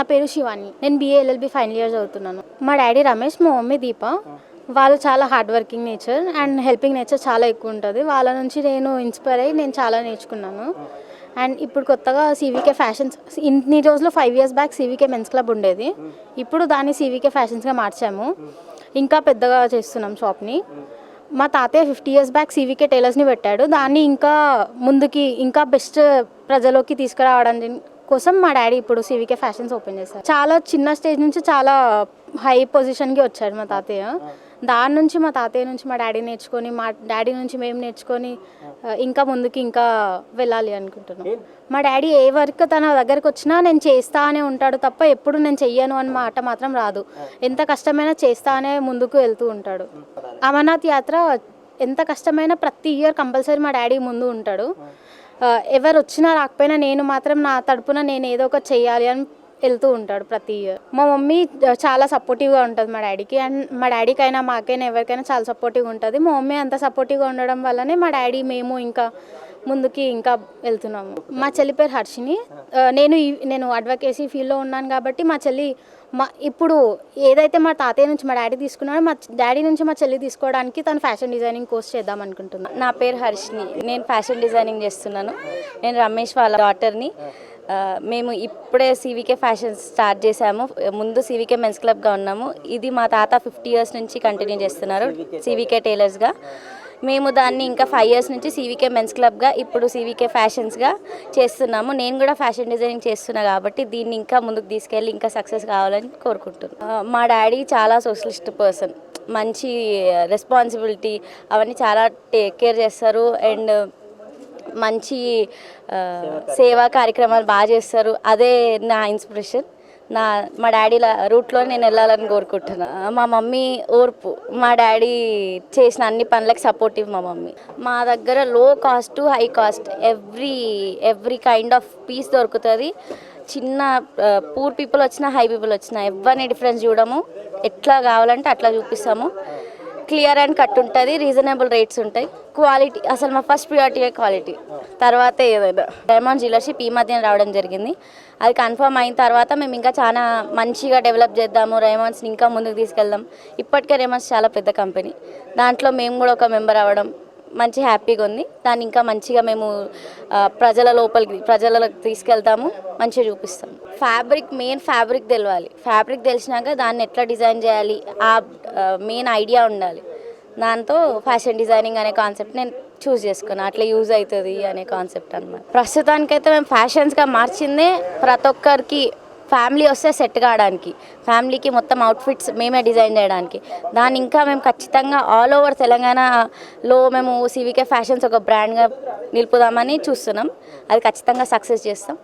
నా పేరు శివాని. నేను బీఏ ఎల్ఎల్బి ఫైనల్ ఇయర్ చదువుతున్నాను. మా డాడీ రమేష్ మా మమ్మీ దీప. వాళ్ళు చాలా hard working nature and helping nature చాలా ఎక్కువ ఉంటుంది. వాళ్ళ నుంచి నేను ఇన్స్పైర్ అయ్యి నేను చాలా నేర్చుకున్నాను. అండ్ ఇప్పుడు కొత్తగా సీవీకే ఫ్యాషన్స్ ఇన్ని రోజులు five years back CVK mens club ఉండేది. ఇప్పుడు దాన్ని సివికే ఫ్యాషన్స్గా మార్చాము. ఇంకా పెద్దగా చేస్తున్నాం షాప్ని మా తాతయ్య ఫిఫ్టీ ఇయర్స్ బ్యాక్ సివికే టైలర్స్ని పెట్టాడు. దాన్ని ఇంకా ముందుకి ఇంకా బెస్ట్ ప్రజలోకి తీసుకురావడానికి కోసం మా డాడీ ఇప్పుడు సీవీకే ఫ్యాషన్స్ ఓపెన్ చేశారు. చాలా చిన్న స్టేజ్ నుంచి చాలా హై పొజిషన్కి వచ్చాడు మా తాతయ్య. దాని నుంచి మా తాతయ్య నుంచి మా డాడీ నేర్చుకొని మా డాడీ నుంచి మేము నేర్చుకొని ఇంకా ముందుకి ఇంకా వెళ్ళాలి అనుకుంటున్నాం. మా డాడీ ఏ వర్క్ తన దగ్గరకు వచ్చినా నేను చేస్తా అనే ఉంటాడు తప్ప ఎప్పుడు నేను చెయ్యను అని మాట మాత్రం రాదు. ఎంత కష్టమైనా చేస్తా అనే ముందుకు వెళ్తూ ఉంటాడు. అమర్నాథ్ యాత్ర ఎంత కష్టమైనా ప్రతి ఇయర్ కంపల్సరీ మా డాడీ ముందు ఉంటాడు. ఎవరు వచ్చినా రాకపోయినా నేను మాత్రం నా తరపున నేను ఏదో ఒకటి చెయ్యాలి అని వెళ్తూ ఉంటాడు ప్రతి ఇయర్ మా మమ్మీ చాలా సపోర్టివ్గా ఉంటుంది మా డాడీకి అండ్ మా డాడీకి అయినా మాకైనా ఎవరికైనా చాలా సపోర్టివ్గా ఉంటుంది. మా మమ్మీ అంత సపోర్టివ్గా ఉండడం వల్లనే మా డాడీ మేము ఇంకా ముందుకి ఇంకా వెళ్తున్నాము. మా చెల్లి పేరు హర్షిని. నేను ఈ- నేను అడ్వకేసీ ఫీల్డ్లో ఉన్నాను కాబట్టి మా చెల్లి మా ఇప్పుడు ఏదైతే మా తాతయ్య నుంచి మా డాడీ తీసుకున్నాడో మా డాడీ నుంచి మా చెల్లి తీసుకోవడానికి తను ఫ్యాషన్ డిజైనింగ్ కోర్స్ చేద్దాం అనుకుంటున్నాను నా పేరు హర్షిని. నేను ఫ్యాషన్ డిజైనింగ్ చేస్తున్నాను. నేను రమేష్ వాళ్ళ డాటర్ని మేము ఇప్పుడే సివికే ఫ్యాషన్ స్టార్ట్ చేసాము ముందు సివికే మెన్స్ క్లబ్గా ఉన్నాము. ఇది మా తాత ఫిఫ్టీ ఇయర్స్ నుంచి కంటిన్యూ చేస్తున్నారు. సివికే టైలర్స్గా మేము దాన్ని ఇంకా ఫైవ్ ఇయర్స్ నుంచి సీవీకే మెన్స్ క్లబ్గా ఇప్పుడు సీవీకే ఫ్యాషన్స్గా చేస్తున్నాము. నేను కూడా ఫ్యాషన్ డిజైనింగ్ చేస్తున్నా కాబట్టి దీన్ని ఇంకా ముందుకు తీసుకెళ్ళి ఇంకా సక్సెస్ కావాలని కోరుకుంటున్నాను మా డాడీ చాలా సోషలిస్ట్ పర్సన్ మంచి రెస్పాన్సిబిలిటీ అవన్నీ చాలా టేక్ కేర్ చేస్తారు. అండ్ మంచి సేవా కార్యక్రమాలు బాగా చేస్తారు. అదే నా ఇన్స్పిరేషన్ నా మా డాడీల రూట్లో నేను వెళ్ళాలని కోరుకుంటున్నా. మా మమ్మీ ఓర్పు. మా డాడీ చేసిన అన్ని పనులకు సపోర్టివ్ మా మమ్మీ. మా దగ్గర low cost high cost every every kind of piece దొరుకుతుంది. చిన్న పూర్ పీపుల్ వచ్చినా హై పీపుల్ వచ్చినా ఎవరిని డిఫరెన్స్ చూడము. ఎట్లా కావాలంటే అట్లా చూపిస్తాము. క్లియర్ అండ్ కట్ ఉంటుంది రీజనబుల్ రేట్స్ ఉంటాయి. క్వాలిటీ అసలు మా ఫస్ట్ ప్రియారిటీ క్వాలిటీ తర్వాత ఏదైనా. డైమండ్ డీలర్షిప్ ఈ మధ్యన రావడం జరిగింది. అది కన్ఫర్మ్ అయిన తర్వాత మేము ఇంకా చాలా మంచిగా డెవలప్ చేద్దాము రైమాన్స్ని ఇంకా ముందుకు తీసుకెళ్దాం. ఇప్పటికే రేమాన్స్ చాలా పెద్ద కంపెనీ దాంట్లో మేము కూడా ఒక మెంబర్ అవ్వడం మంచి హ్యాపీగా ఉంది. దాన్ని ఇంకా మంచిగా మేము ప్రజల లోపలికి ప్రజలకు తీసుకెళ్తాము. మంచిగా చూపిస్తాము. ఫ్యాబ్రిక్ మెయిన్ ఫ్యాబ్రిక్ తెలవాలి. ఫ్యాబ్రిక్ తెలిసినాక దాన్ని ఎట్లా డిజైన్ చేయాలి? ఆ మెయిన్ ఐడియా ఉండాలి. దాంతో ఫ్యాషన్ డిజైనింగ్ అనే కాన్సెప్ట్ నేను చూస్ చేసుకున్నాను అట్లా యూజ్ అవుతుంది అనే కాన్సెప్ట్ అనమాట ప్రస్తుతానికైతే మేము ఫ్యాషన్స్గా మార్చిందే ప్రతి ఒక్కరికి ఫ్యామిలీ వస్తే సెట్ కావడానికి ఫ్యామిలీకి మొత్తం అవుట్ఫిట్స్ మేమే డిజైన్ చేయడానికి. దాన్ని ఇంకా మేము ఖచ్చితంగా ఆల్ ఓవర్ తెలంగాణలో మేము సివికే ఫ్యాషన్స్ ఒక బ్రాండ్గా నిలుపుదామని చూస్తున్నాం. అది ఖచ్చితంగా సక్సెస్ చేస్తాం.